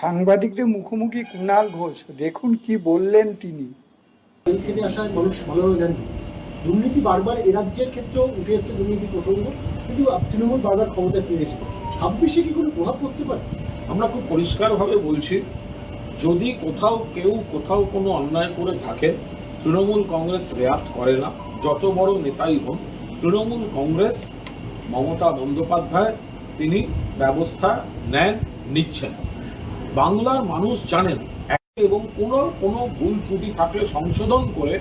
সাংবাদিকদের মুখোমুখি কুণাল ঘোষ দেখুন কি বললেন তিনি। এইখানে আসায় মানুষ ভালোভাবে জানে দুর্নীতি বারবার এ রাজ্যের ক্ষেত্রেও উঠে এসছে দুর্নীতি প্রসঙ্গ কিন্তু তৃণমূল বারবার ক্ষমতায় ফিরেছে ছাব্বিশে কি কোনো প্রভাব পড়তে পারে? আমরা খুব পরিষ্কারভাবে বলছি যদি কোথাও কেউ কোথাও কোনো অন্যায় করে থাকেন তৃণমূল কংগ্রেস রেয়াত করে না। যত বড় নেতাই হন তৃণমূল কংগ্রেস মমতা বন্দ্যোপাধ্যায় তিনি ব্যবস্থা নেন নিচ্ছেন। বাংলার মানুষ জানেন এবং কোনো কোনো ভুল ত্রুটি থাকলে সংশোধন করে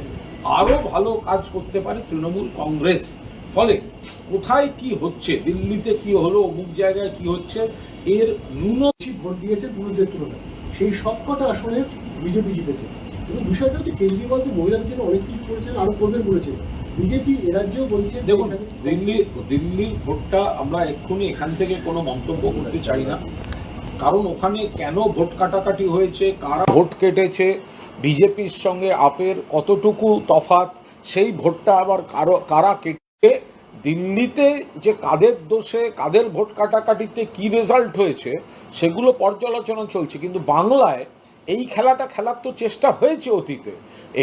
আরও ভালো কাজ করতে পারে তৃণমূল কংগ্রেস। ফলে কোথায় কি হচ্ছে দিল্লিতে কি হলো অমুক জায়গায় কি হচ্ছে এর ন্যূন ভোট দিয়েছে পুরুষদের তুলনায়। সেই সব সবকটা আসলে বিজেপি জিতেছে। এবং বিষয়টা হচ্ছে কেজরিওয়াল তো মহিলাদের জন্য অনেক কিছু করেছেন আরও করবেন বলেছে। বিজেপি এ রাজ্যেও বলছে দেখুন দিল্লি দিল্লির ভোটটা আমরা এক্ষুনি এখান থেকে কোনো মন্তব্য করতে চাই না। কারণ ওখানে কেন ভোট কাটাকাটি হয়েছে কারা ভোট কেটেছে বিজেপির সঙ্গে আপের কতটুকু তফাত সেই ভোটটা আবার কারও কারা কেটে দিল্লিতে যে কাদের দোষে কাদের ভোট কাটাকাটিতে কি রেজাল্ট হয়েছে সেগুলো পর্যালোচনা চলছে। কিন্তু বাংলায় এই খেলাটা খেলার তো চেষ্টা হয়েছে অতীতে।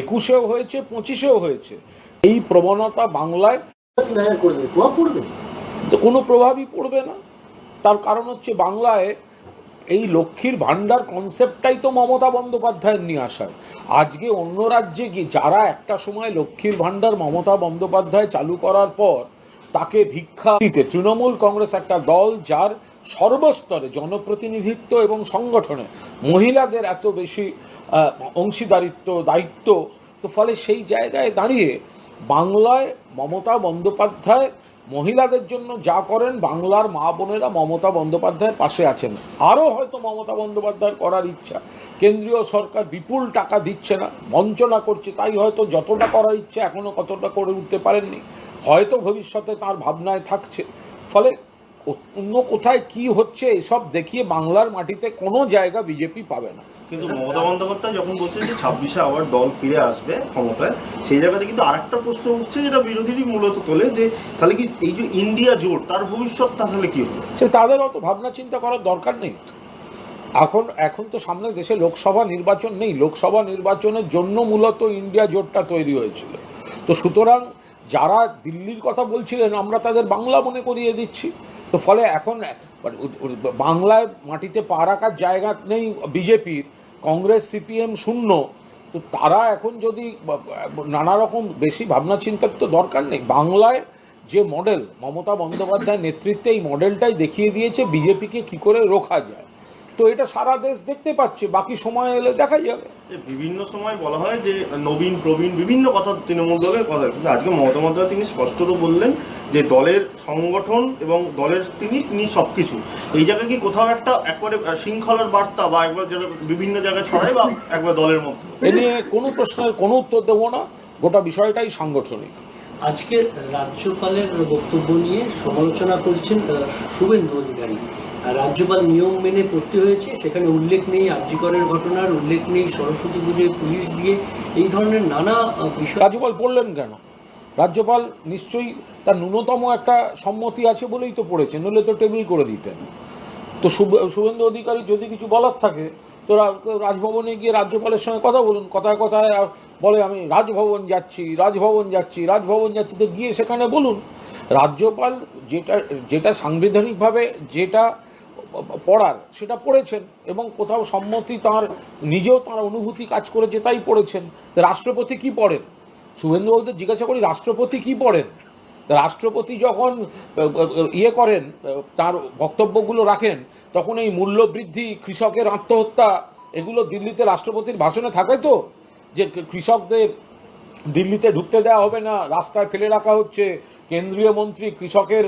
একুশেও হয়েছে পঁচিশেও হয়েছে। এই প্রবণতা বাংলায় কোনো প্রভাবই পড়বে না। তার কারণ হচ্ছে বাংলায় এই লক্ষ্মীর ভাণ্ডার কনসেপ্টটাই তো মমতা বন্দ্যোপাধ্যায়ের নিয়ে আসার। আজকে অন্য রাজ্যে গিয়ে যারা একটা সময় লক্ষ্মীর ভাণ্ডার মমতা বন্দ্যোপাধ্যায় চালু করার পর তাকে ভিক্ষা দিতে, তৃণমূল কংগ্রেস একটা দল যার সর্বস্তরে জনপ্রতিনিধিত্ব এবং সংগঠনে মহিলাদের এত বেশি অংশীদারিত্ব, দায়িত্ব, তো ফলে সেই জায়গায় দাঁড়িয়ে বাংলায় মমতা বন্দ্যোপাধ্যায় মহিলাদের জন্য যা করেন, বাংলার মা বোনেরা মমতা বন্দ্যোপাধ্যায়ের পাশে আছেন। আরও হয়তো মমতা বন্দ্যোপাধ্যায়ের করার ইচ্ছা। কেন্দ্রীয় সরকার বিপুল টাকা দিচ্ছে না, বঞ্চনা করছে, তাই হয়তো যতটা করার ইচ্ছে এখনও কতটা করে উঠতে পারেননি। হয়তো ভবিষ্যতে তার ভাবনায় থাকছে। ফলে অন্য কোথায় কি হচ্ছে, এসব দেখিয়ে বাংলার মাটিতে কোনো জায়গা বিজেপি পাবে না। কিন্তু মমতা বন্দ্যোপাধ্যায় যখন বলছেন যে ছাব্বিশে আবার দল ফিরে আসবে ক্ষমতায়, সেই জায়গাতে কিন্তু আরেকটা প্রশ্ন উঠছে যেটা বিরোধীরই মূলত তোলে যে তাহলে কি এই যে ইন্ডিয়া জোট, তার ভবিষ্যৎ তাহলে কি হবে? সে তাদের অত ভাবনা চিন্তা করার দরকার নেই এখন এখন তো সামনে দেশে লোকসভা নির্বাচন নেই। লোকসভা নির্বাচনের জন্য মূলত ইন্ডিয়া জোটটা তৈরি হয়েছিল। তো সুতরাং যারা দিল্লির কথা বলছিলেন, আমরা তাদের বাংলা মনে করিয়ে দিচ্ছি। তো ফলে এখন মানে বাংলায় মাটিতে পা রাখার জায়গা নেই বিজেপির। কংগ্রেস, সিপিএম শূন্য, তো তারা এখন যদি নানা রকম বেশি ভাবনা চিন্তার তো দরকার নেই। বাংলায় যে মডেল, মমতা বন্দ্যোপাধ্যায়ের নেতৃত্বে এই মডেলটাই দেখিয়ে দিয়েছে, বিজেপিকে কি করে রোখা যায়। তো এটা সারা দেশ দেখতে পাচ্ছে বাকি সময় এলে দেখা যাবে। বিভিন্ন সময় বলা হয় যে নবীন প্রবীণ বিভিন্ন কথা তৃণমূল দলের কথা। কিন্তু আজকে মমতা বন্দ্যোপাধ্যায় তিনি স্পষ্টত বললেন যে দলের সংগঠন এবং দলের তিনি তিনি সবকিছু। এই জায়গায় কি কোথাও একটা একবারে শৃঙ্খলার বার্তা বা একবার যেটা বিভিন্ন জায়গায় ছড়ায় বা একবার দলের মধ্যে? এ নিয়ে কোনো প্রশ্নের কোনো উত্তর দেবো না গোটা বিষয়টাই সাংগঠনিক। আজকে রাজ্যপালের বক্তব্য নিয়ে সমালোচনা করছেন শুভেন্দু অধিকারী। রাজ্যপাল নিয়ম মেনে পড়তে হয়েছে, সেখানে উল্লেখ নেই আর্যিকরের ঘটনার, উল্লেখ নেই সরস্বতী পুজোয় পুলিশ দিয়ে। এই ধরনের নানা বিষয় রাজ্যপাল পড়লেন কেন? রাজ্যপাল নিশ্চয়ই তার ন্যূনতম একটা সম্মতি আছে বলেই তো পড়েছেন, নইলে তো টেবিল করে দিতেন। তো শুভ- শুভেন্দু অধিকারী যদি কিছু বলার থাকে তো রাজভবনে গিয়ে রাজ্যপালের সঙ্গে কথা বলুন। কথায় কথায় বলে, আমি রাজভবন যাচ্ছি রাজভবন যাচ্ছি রাজভবন যাচ্ছি। তো গিয়ে সেখানে বলুন, রাজ্যপাল যেটা যেটা সাংবিধানিকভাবে যেটা পড়ার সেটা পড়েছেন এবং কোথাও সম্মতি তার, নিজেও তার অনুভূতি কাজ করেছে তাই পড়েছেন। রাষ্ট্রপতি কি পড়েন? শুভেন্দু বাবুদের জিজ্ঞাসা করি, রাষ্ট্রপতি কি পড়েন? রাষ্ট্রপতি যখন ইয়ে করেন তার বক্তব্যগুলো রাখেন, তখন এই মূল্যবৃদ্ধি, কৃষকের আত্মহত্যা, এগুলো দিল্লিতে রাষ্ট্রপতির ভাষণে থাকে তো? যে কৃষকদের দিল্লিতে ঢুকতে দেওয়া হবে না, রাস্তায় ফেলে রাখা হচ্ছে, কেন্দ্রীয় মন্ত্রী কৃষকের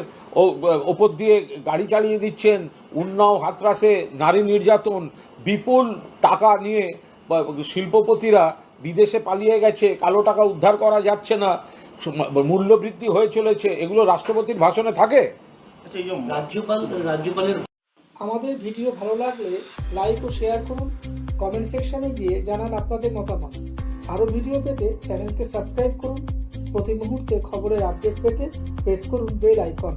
ওপর দিয়ে গাড়ি চালিয়ে দিচ্ছেন, উন্নাও হাতরাসে, নারী নির্যাতন, বিপুল টাকা নিয়ে শিল্পপতিরা বিদেশে পালিয়ে গেছে কালো টাকা উদ্ধার করা যাচ্ছে না মূল্যবৃদ্ধি হয়ে চলেছে এগুলো রাষ্ট্রপতির ভাষণে থাকে? আচ্ছা এই যে রাজ্যপাল রাজ্যপালের আমাদের ভিডিও ভালো লাগলে লাইক ও শেয়ার করুন কমেন্ট সেকশনে গিয়ে জানান আপনাদের মতামত। আরও ভিডিও পেতে চ্যানেলকে সাবস্ক্রাইব করুন প্রতি মুহূর্তে খবরের আপডেট পেতে প্রেস করুন বেল আইকন